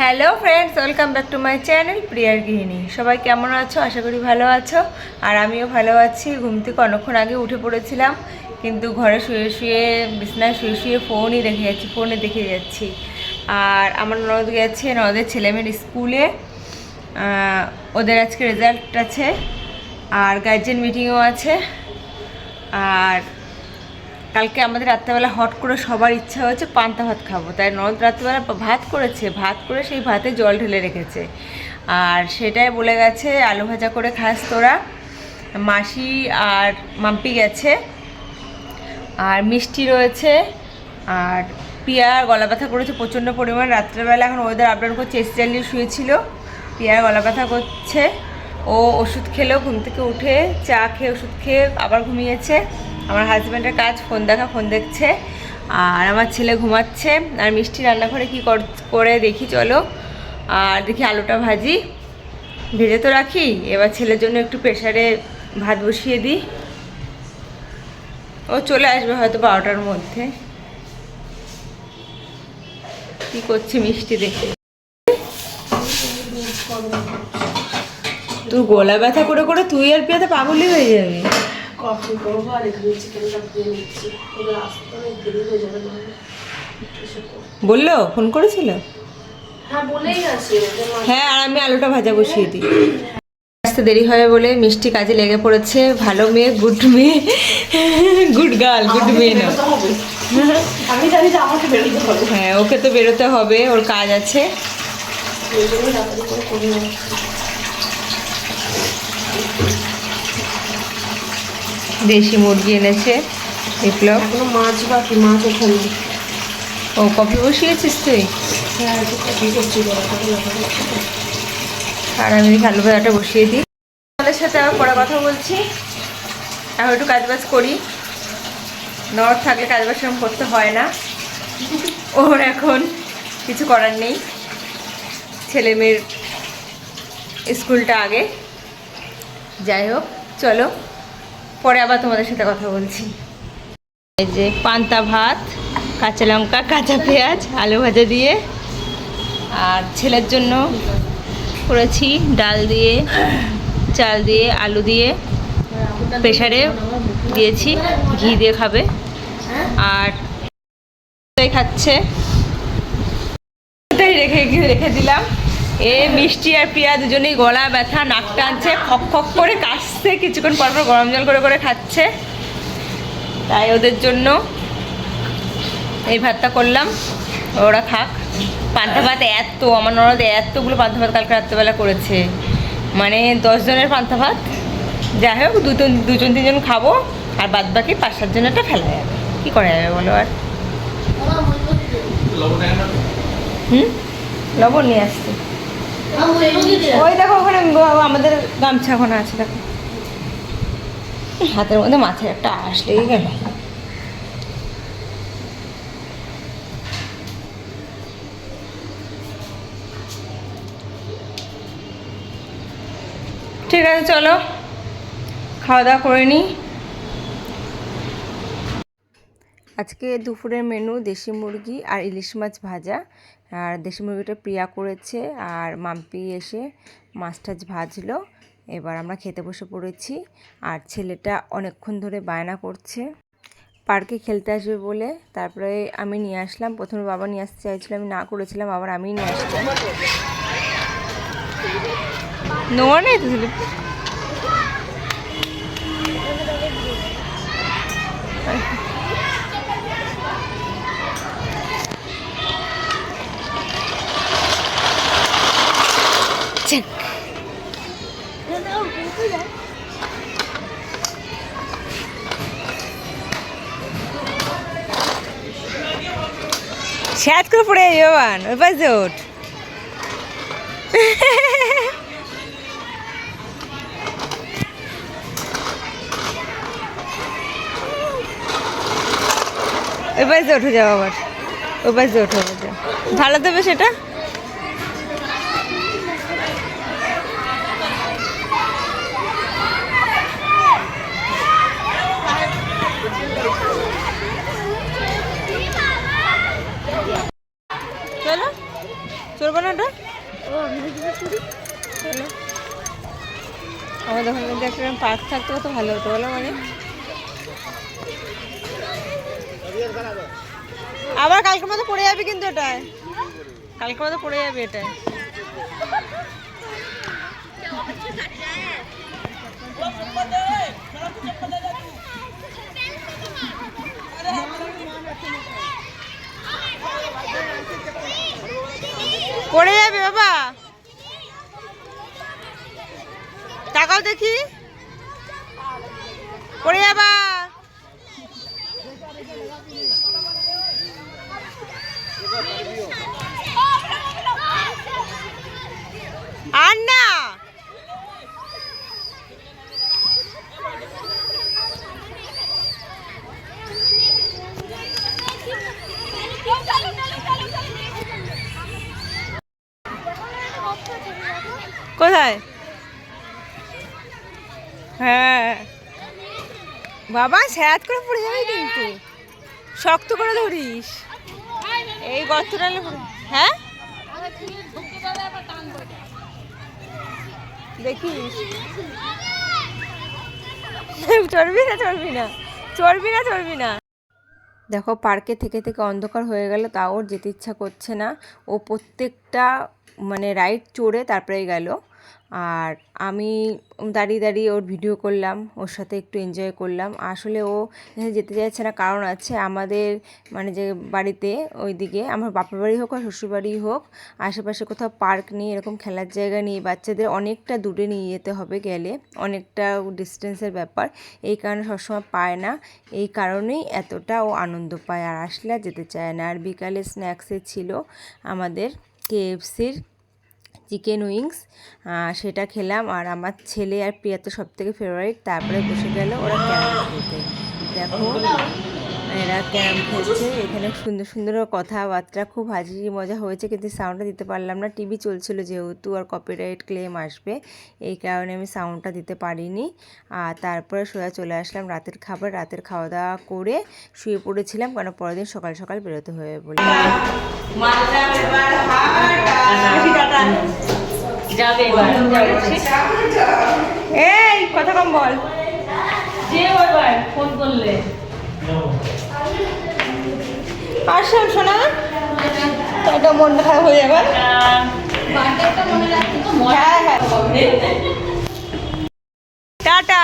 Hello friends, welcome back to my channel প্রিয়ার গৃহিণী। সবাই কেমন আছো? আশা করি ভালো আছো। আর আমিও ভালো আছি। ঘুম থেকে অনেকক্ষণ আগে উঠে পড়েছিলাম, কিন্তু ঘরে শুয়ে শুয়ে, বিছনায় শুয়ে শুয়ে ফোনই দেখে যাচ্ছি, ফোনে দেখে যাচ্ছি। আর আমার ননদ গেছে, ননদের ছেলেমেয়ের স্কুলে। ওদের আজকে রেজাল্ট আছে। আর গার্জেন মিটিংও আছে। আর কালকে আমাদের রাত্রেবেলা হট করে সবার ইচ্ছা হয়েছে পান্তা ভাত খাব। তাই ননদ রাত্রেবেলা ভাত করেছে, ভাত করে সেই ভাতে জল ঢেলে রেখেছে। আর সেটাই বলে গেছে, আলু ভাজা করে খাস তোরা। মাসি আর মাম্পি গেছে। আর মিষ্টি রয়েছে। আর পিয়ার গলা ব্যথা করেছে প্রচণ্ড পরিমাণ। রাত্রেবেলা এখন ওদের আপডাউন করছে এসি চালিয়ে শুয়েছিল। পিয়ার গলা ব্যথা করছে। ও ওষুধ খেলেও ঘুম থেকে উঠে চা খেয়ে ওষুধ খেয়ে আবার ঘুমিয়েছে। আমার হাজব্যান্ডের কাজ ফোন দেখা ফোন দেখছে। আর আমার ছেলে ঘুমাচ্ছে। আর মিষ্টি রান্নাঘরে কী করে দেখি, চলো। আর দেখি আলুটা ভাজি। ভেজে তো রাখি। এবার ছেলের জন্য একটু প্রেশারে ভাত বসিয়ে দিই। ও চলে আসবে হয়তো বারোটার মধ্যে। কি করছে মিষ্টি দেখে। তুই গলা ব্যথা করে করে তুই আর পিয়াতে পাগলই হয়ে যাবি। কফি করব আর এখানে চিকেনটা দিয়ে নিচ্ছি। ওদের আসতে অনেক দেরি হয়ে যাবে বলল? ফোন করেছিল? হ্যাঁ বলেই হ্যাঁ আর আমি আলুটা ভাজা বসিয়ে দিই। আসতে দেরি হবে বলে মিষ্টি কাজে লেগে পড়েছে। ভালো মেয়ে গুড মেয়ে। গুড গার্ল গুড মেয়ে না। আমি জানি যে আমাকে বেরোতে হবে। হ্যাঁ ওকে তো বেরোতে হবে। ওর কাজ আছে ওই জন্যই তাড়াতাড়ি করে করে নিচ্ছি দেশি মুরগি এনেছে বিপ্লব। মাছ বাকি মাছ ওখানে ও কফি বসিয়েছিস তুই? হ্যাঁ। আর আমি আলু ভাজাটা বসিয়ে দিই। তোমাদের সাথে আবার পরে কথা বলছি। এখন একটু কাজবাজ করি। নর্থ থাকলে কাজবাজ সেরকম করতে হয় না। ওর এখন কিছু করার নেই। ছেলে মেয়ের স্কুলটা আগে। যাই হোক চলো। পরে আবার তোমাদের সাথে কথা বলছি। এই যে পান্তা ভাত, কাঁচা লঙ্কা, কাঁচা পেঁয়াজ, আলু ভাজা দিয়ে, আর ছেলের জন্য করেছি ডাল দিয়ে, চাল দিয়ে, আলু দিয়ে প্রেশারে দিয়েছি, ঘি দিয়ে খাবে। আর খাচ্ছে। রেখে রেখে দিলাম। এ মিষ্টি আর পিয়া দুজনেই গলা ব্যথা নাক টানছে খক খক করে কাশছে কিছুক্ষণ পর পর গরম জল করে করে খাচ্ছে। তাই ওদের জন্য এই ভাতটা করলাম ওরা খাক। পান্তা ভাত এত আমার ননদ এতগুলো পান্তা ভাত কালকে রাত্রেবেলা করেছে। মানে দশ জনের পান্তা ভাত। যাই হোক দুজন দুজন তিনজন খাব আর বাদ বাকি পাঁচ সাত জনেরটা ফেলা যাবে। কী করা যাবে বলো আর? হুম? লবণ নিয়ে আসছি। ওই দেখো ওখানে আমাদের গামছা ওখানে আছে, দেখো। হাতের মধ্যে মাথায় একটা আঁশ লেগে গেল ঠিক আছে, চলো। খাওয়া দাওয়া করে নিই আজকে দুপুরের মেনু দেশি মুরগি আর ইলিশ মাছ ভাজা। আর দেশি মুরগিটা প্রিয়া করেছে আর মাম্পি এসে মাছ টাছ ভাজলো। এবার আমরা খেতে বসে পড়েছি আর ছেলেটা অনেকক্ষণ ধরে বায়না করছে। পার্কে খেলতে আসবে বলে তারপরে আমি নিয়ে আসলাম। প্রথমে বাবা নিয়ে আসতে চাইছিল, আমি না করেছিলাম, আবার আমি নিয়ে আসলাম। নোয়া নেই স্যাত করে পড়ে যাবান ওই পাশে ওঠ ওই পাশে উঠে যাও আবার ওই পাশে ওঠো ভালো দেবে সেটা চলো করব না ওটা আমাদের ওখানে যদি একটা পার্ক থাকতো তো ভালো হতো বলো মানে আবার কালকের মতো পড়ে যাবে কিন্তু এটায় কালকের মতো পড়ে যাবে এটায় পড়ে যাবে বাবা। টাকাও দেখি। পড়ে যাবা। আর না কোথায় হ্যাঁ। বাবা, স্যাত করে পড়ে যাবে কিন্তু। শক্ত করে ধরিস। এই গর্তটা হ্যাঁ? দেখিস? চড়বি না চড়বি না। চড়বি না চড়বি না। দেখো, পার্কে থেকে থেকে অন্ধকার হয়ে গেল তাও যেতে ইচ্ছা করছে না। ও প্রত্যেকটা মানে রাইড চড়ে তারপরে গেল। আর আমি দাঁড়িয়ে দাঁড়িয়ে ওর ভিডিও করলাম, ওর সাথে একটু এনজয় করলাম। আসলে ও যেতে চাইছে না, কারণ আছে আমাদের মানে যে বাড়িতে ওইদিকে, আমার বাপের বাড়ি হোক আর শ্বশুরবাড়ি হোক, আশেপাশে কোথাও পার্ক নেই, এরকম খেলার জায়গা নেই, বাচ্চাদের অনেকটা দূরে নিয়ে যেতে হবে গেলে, অনেকটা ডিস্টেন্সের ব্যাপার। এই কারণে সবসময় পায় না, এই কারণেই এতটা ও আনন্দ পায়। আর আসলে যেতে চায় না। আর বিকালে স্ন্যাক্সে ছিল আমাদের। কেএফসির চিকেন উইংস সেটা খেলাম। আর আমার ছেলে আর প্রিয়া তো সব থেকে ফেভারিট তারপরে বসে গেল ওরা ক্যারাম দেখো। এরা ক্যারাম খেলছে এখানে সুন্দর সুন্দর কথাবার্তা খুব হাজি মজা হয়েছে কিন্তু সাউন্ডটা দিতে পারলাম না। টিভি চলছিল যেহেতু আর কপিরাইট ক্লেম আসবে এই কারণে আমি সাউন্ডটা দিতে পারিনি। আর তারপরে সোজা চলে আসলাম রাতের খাবার রাতের খাওয়া দাওয়া করে শুয়ে পড়েছিলাম কারণ পরের দিন সকাল সকাল বেরোতে হবে বলে। এই কথা কম বল। যে ফোন করলে। আসলাম শোনা। এটা মনটা খারাপ হয়ে যাবে। হ্যাঁ হ্যাঁ। টাটা।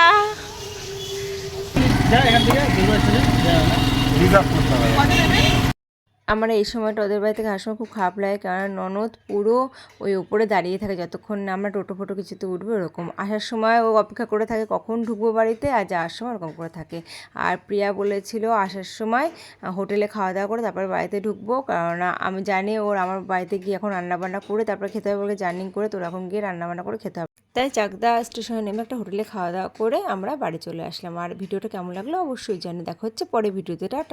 আমার এই সময়টা ওদের বাড়ি থেকে আসার খুব খারাপ লাগে, কারণ ননদ পুরো ওই উপরে দাঁড়িয়ে থাকে যতক্ষণ না আমরা টোটো ফোটো কিছুতে উঠবো ওরকম আসার সময় ও অপেক্ষা করে থাকে কখন ঢুকবো বাড়িতে আর যাওয়ার সময় ওরকম করে থাকে। আর প্রিয়া বলেছিল আসার সময় হোটেলে খাওয়া দাওয়া করে তারপরে বাড়িতে ঢুকবো, কারণ আমি জানি ওর আমার বাড়িতে গিয়ে এখন রান্নাবান্না করে তারপরে খেতে হবে বলে জার্নি করে তো ওরকম গিয়ে রান্নাবান্না করে খেতে হবে। তাই চাকদা স্টেশনে নেমে একটা হোটেলে খাওয়া দাওয়া করে আমরা বাড়ি চলে আসলাম। আর ভিডিওটা কেমন লাগল অবশ্যই জানি দেখা হচ্ছে পরে ভিডিওতে। টাটা।